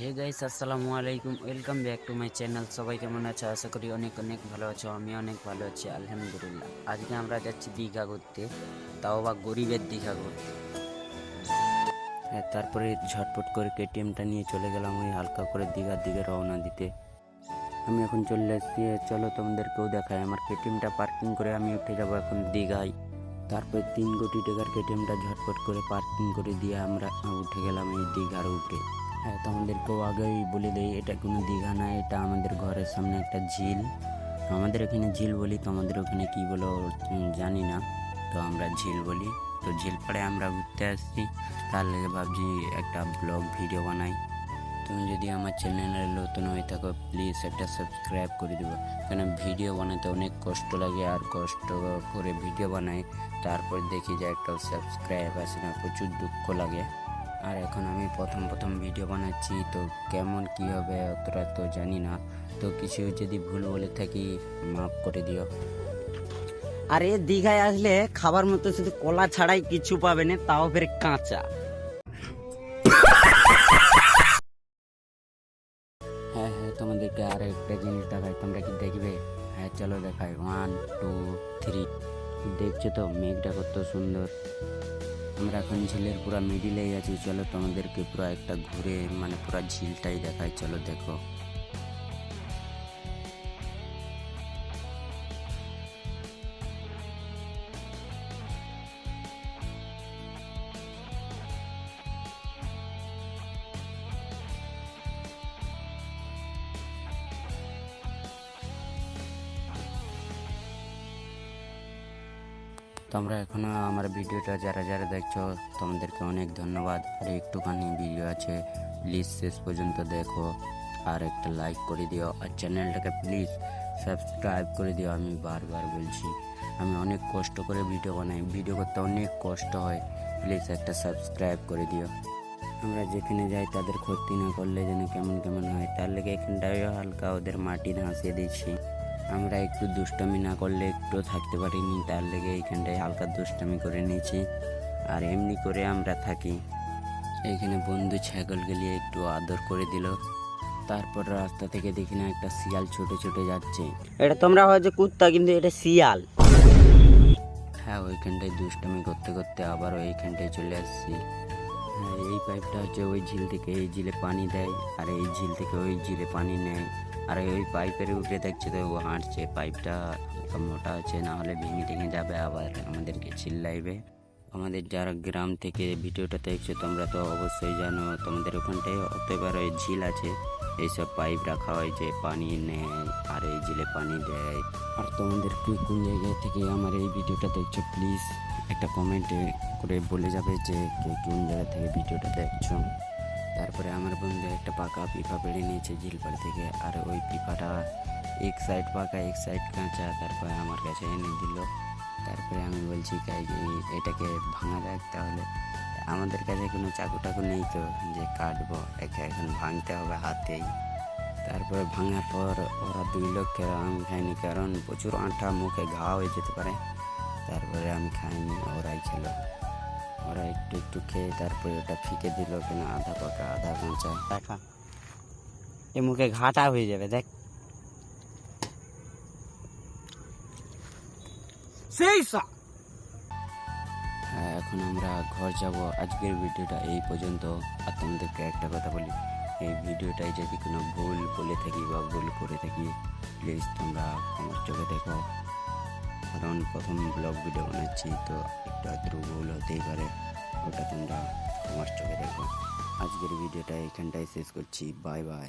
হে guys, আসসালামু আলাইকুম। Welcome back to my channel সবাই কেমন আছে? আশা করি অনেক অনেক ভালো আছো, আমি অনেক ভালো আছি, আলহামদুলিল্লাহ। আজকে আমরা যাচ্ছি দীঘা ঘুরতে, তাও বা গরিবের দীঘা ঘুরতে। হ্যাঁ তারপরে ঝটপট করে কেটিএমটা নিয়ে চলে গেলাম, ওই হালকা করে দীঘার দিকে রওনা দিতে। আমি এখন চলে এসেছি চলো তোমাদেরকেও দেখাই। আমার কেটিএমটা পার্কিং করে আমি উঠে যাব এখন দীঘায়। তারপর তিন কোটি টাকার কেটিএমটা ঝটপট করে পার্কিং করে দিয়ে আমরা উঠে গেলাম এই দীঘার উপরে হ্যাঁ তোমাদেরকেও আগেই বলে দেই, এটা কোনো দীঘা না, এটা আমাদের ঘরের সামনে একটা ঝিল। আমাদের এখানে ঝিল বলি তোমাদের ওখানে কি বলো জানি না। তো আমরা ঝিল বলি। তো ঝিল পাড়ে আমরা ঘুরতে আসছি। তার লেগে ভাবছি একটা ব্লগ ভিডিও বানাই। তুমি যদি আমার চ্যানেলে নতুন হয়ে থাকো প্লিজ একটা সাবস্ক্রাইব করে দেবো। কেন ভিডিও বানাতে অনেক কষ্ট লাগে, আর কষ্ট করে ভিডিও বানাই, তারপর দেখি যে একটা সাবস্ক্রাইব আসে না, প্রচুর দুঃখ লাগে। আর এখন আমি প্রথম প্রথম ভিডিও বানাচ্ছি, তো কেমন কী হবে অতটা তো জানি না। তো কিছু যদি ভুল বলে থাকি, মাফ করে দিও। আরে দীঘায় আসলে খাবার মতো শুধু কলা ছাড়াই কিছু পাবে না, তাও ফের কাঁচা। হ্যাঁ হ্যাঁ তোমাদেরকে আর একটা জিনিস দেখাই, তোমরা কি দেখবে? হ্যাঁ চলো দেখাই। ওয়ান টু থ্রি দেখছ তো, মেঘটা কত সুন্দর। আমরা এখন ঝিলের পুরা মিডিলেই আছি। চলো তোমাদেরকে পুরো একটা ঘুরে মানে পুরা ঝিলটাই দেখায় চলো দেখো। তোমরা এখনও আমার ভিডিওটা যারা যারা দেখছ, তোমাদেরকে অনেক ধন্যবাদ। আর একটুখানি ভিডিও আছে প্লিজ শেষ পর্যন্ত দেখো। আর একটা লাইক করে দিও। আর চ্যানেলটাকে প্লিজ সাবস্ক্রাইব করে দিও, আমি বারবার বলছি। আমি অনেক কষ্ট করে ভিডিও বানাই। ভিডিও করতে অনেক কষ্ট হয়। প্লিজ একটা সাবস্ক্রাইব করে দিও। আমরা যেখানে যাই, তাদের ক্ষতি না করলে যেন কেমন কেমন হয়, তার লেগে এখানটায় হালকা ওদের মাটি ধাঁসিয়ে দিচ্ছি আমরা একটু দুষ্টামি না করলে একটু থাকতে পারিনি তার লেগে এইখানটায় হালকা দুষ্টামি করে নিয়েছি। আর এমনি করে আমরা থাকি। এইখানে বন্ধু ছাগল গেলিয়ে একটু আদর করে দিল। তারপর রাস্তা থেকে দেখি না একটা শিয়াল ছোট ছোট যাচ্ছে। এটা তোমরা হয়তো কুত্তা কিন্তু এটা শিয়াল। হ্যাঁ ওইখানটায় দুষ্টামি করতে করতে আবার ওইখানটায় চলে আসছি। হ্যাঁ এই পাইপটা হচ্ছে ওই ঝিল থেকে এই ঝিলে পানি দেয় আর এই ঝিল থেকে ওই ঝিলে পানি নেয়। আর ওই পাইপের উপরে দেখছে তো, ও হাঁটছে। পাইপটা মোটা আছে না হলে ভেঙে টেঙে যাবে আবার আমাদেরকে চিল্লাইবে। আমাদের যারা গ্রাম থেকে ভিডিওটা দেখছ, তোমরা তো অবশ্যই জানো, তোমাদের ওখানটায় অতবার ওই ঝিল আছে। এইসব পাইপ রাখা হয় যে পানি নেয়, আর এই ঝিলে পানি দেয়। আর তোমাদের কি কোন জায়গা থেকে আমার এই ভিডিওটা দেখছ, প্লিজ একটা কমেন্টে করে বলে যাবে যে কে কোন জায়গা থেকে ভিডিওটা দেখছ। তারপরে আমার বন্ধু একটা পাকা পিপা পেড়ে নিয়েছে ঝিলপাড় থেকে, আর ওই পিপাটা এক সাইড পাকা, এক সাইড কাঁচা, তারপরে আমার কাছে এনে দিল। তারপরে আমি বলছি এটাকে ভাঙা যাক তাহলে। আমাদের কাছে কোনো চাকু টাকু নেই তো, যে কাটবো, একে এখন ভাঙতে হবে হাতেই। তারপরে ভাঙার পর ওরা দুই লোক আমি খাইনি, কারণ প্রচুর আঠা মুখে ঘা হয়ে যেতে পারে। তারপরে আমি খাইনি, ওরাই খেলো। ওরা একটু একটু খেয়ে তারপরে ওটা ফিকে দিল কেন আধা পাকা আধা কাঁচা দেখা। এ মুখে ঘাটা হয়ে যাবে দেখ। সেই হ্যাঁ, এখন আমরা ঘর যাব। আজকের ভিডিওটা এই পর্যন্ত। আর তোমাদেরকে একটা কথা বলি এই ভিডিওটাই যদি কোনো ভুল বলে থাকি বা ভুল করে থাকি প্লিজ তোমরা আমার চোখে দেখো। কারণ প্রথম ব্লগ ভিডিও বানাচ্ছি, তো একটু আধটু ভুল হতেই পারে। ওটা তোমরা আমার চোখে দেখো। আজকের ভিডিওটা এখানটায় শেষ করছি। Bye bye